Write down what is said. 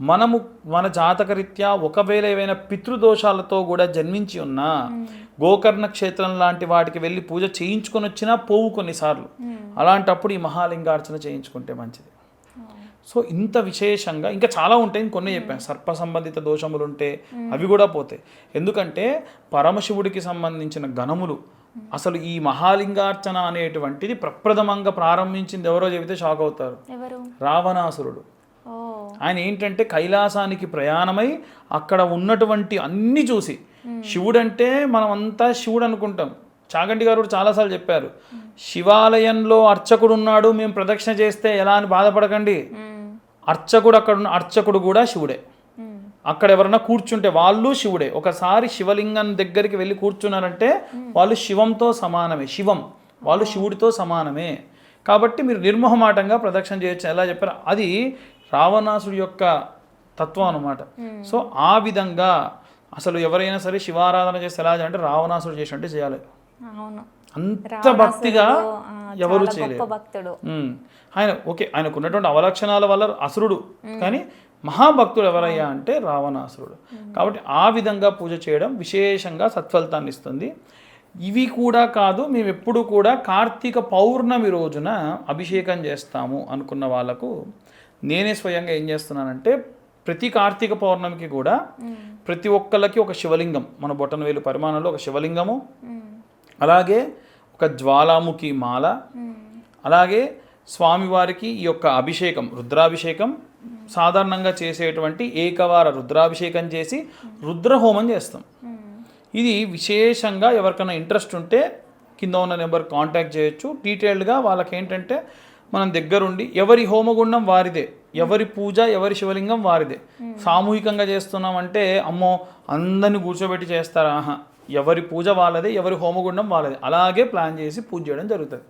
మనము మన జాతకరీత్యా ఒకవేళ ఏవైనా పితృదోషాలతో కూడా జన్మించి ఉన్నా గోకర్ణ క్షేత్రం లాంటి వాటికి వెళ్ళి పూజ చేయించుకొని వచ్చినా పోవు కొన్నిసార్లు. అలాంటప్పుడు ఈ మహాలింగార్చన చేయించుకుంటే మంచిది. సో ఇంత విశేషంగా ఇంకా చాలా ఉంటాయి ఇంకొన్ని చెప్పాను. సర్ప సంబంధిత దోషములు ఉంటే అవి కూడా పోతాయి. ఎందుకంటే పరమశివుడికి సంబంధించిన గణములు అసలు ఈ మహాలింగార్చన అనేటువంటిది ప్రప్రథమంగా ప్రారంభించింది ఎవరో చెబితే షాక్ అవుతారు. రావణాసురుడు. ఆయన ఏంటంటే కైలాసానికి ప్రయాణమై అక్కడ ఉన్నటువంటి అన్ని చూసి. శివుడంటే మనం అంతా శివుడు అనుకుంటాం. చాగంటి గారు కూడా చాలాసార్లు చెప్పారు. శివాలయంలో అర్చకుడు ఉన్నాడు మేము ప్రదక్షిణ చేస్తే ఎలా అని బాధపడకండి. అర్చకుడు అక్కడ ఉన్న అర్చకుడు కూడా శివుడే. అక్కడ ఎవరైనా కూర్చుంటే వాళ్ళు శివుడే. ఒకసారి శివలింగం దగ్గరికి వెళ్ళి కూర్చున్నారంటే వాళ్ళు శివంతో సమానమే. శివం. వాళ్ళు శివుడితో సమానమే. కాబట్టి మీరు నిర్మోహమాటంగా ప్రదక్షిణ చేయొచ్చు. ఎలా చెప్పారు? అది రావణాసుడి యొక్క తత్వం అనమాట సో ఆ విధంగా అసలు ఎవరైనా సరే శివారాధన చేస్తే ఎలా చేయాలంటే రావణాసుడు చేసినట్టే చేయాలి. అంత భక్తిగా ఎవరు చేయలేరు. ఉమ్. ఆయన ఓకే ఆయనకు ఉన్నటువంటి అవలక్షణాల వల్ల అసురుడు కానీ మహాభక్తుడు ఎవరయ్యా అంటే రావణాసురుడు. కాబట్టి ఆ విధంగా పూజ చేయడం విశేషంగా సత్ఫలితాన్ని ఇస్తుంది. ఇవి కూడా కాదు మేము ఎప్పుడు కూడా కార్తీక పౌర్ణమి రోజున అభిషేకం చేస్తాము అనుకున్న వాళ్ళకు నేనే స్వయంగా ఏం చేస్తున్నానంటే ప్రతి కార్తీక పౌర్ణమికి కూడా ప్రతి ఒక్కళ్ళకి ఒక శివలింగం మన బొటనవేలు పరిమాణంలో ఒక శివలింగము. అలాగే ఒక జ్వాలాముఖి మాల. అలాగే స్వామివారికి ఈ యొక్క అభిషేకం రుద్రాభిషేకం సాధారణంగా చేసేటువంటి ఏకవార రుద్రాభిషేకం చేసి రుద్రహోమం చేస్తాం. ఇది విశేషంగా ఎవరికైనా ఇంట్రెస్ట్ ఉంటే కింద ఉన్న నెంబర్ కాంటాక్ట్ చేయొచ్చు డీటెయిల్డ్గా వాళ్ళకి ఏంటంటే మనం దగ్గరుండి ఎవరి హోమగుండం వారిదే ఎవరి పూజ ఎవరి శివలింగం వారిదే. సామూహికంగా చేస్తున్నామంటే అమ్మో అందరిని కూర్చోబెట్టి చేస్తారా. ఆహా ఎవరి పూజ వాళ్ళదే ఎవరి హోమగుండం వాళ్ళదే. అలాగే ప్లాన్ చేసి పూజ చేయడం జరుగుతుంది.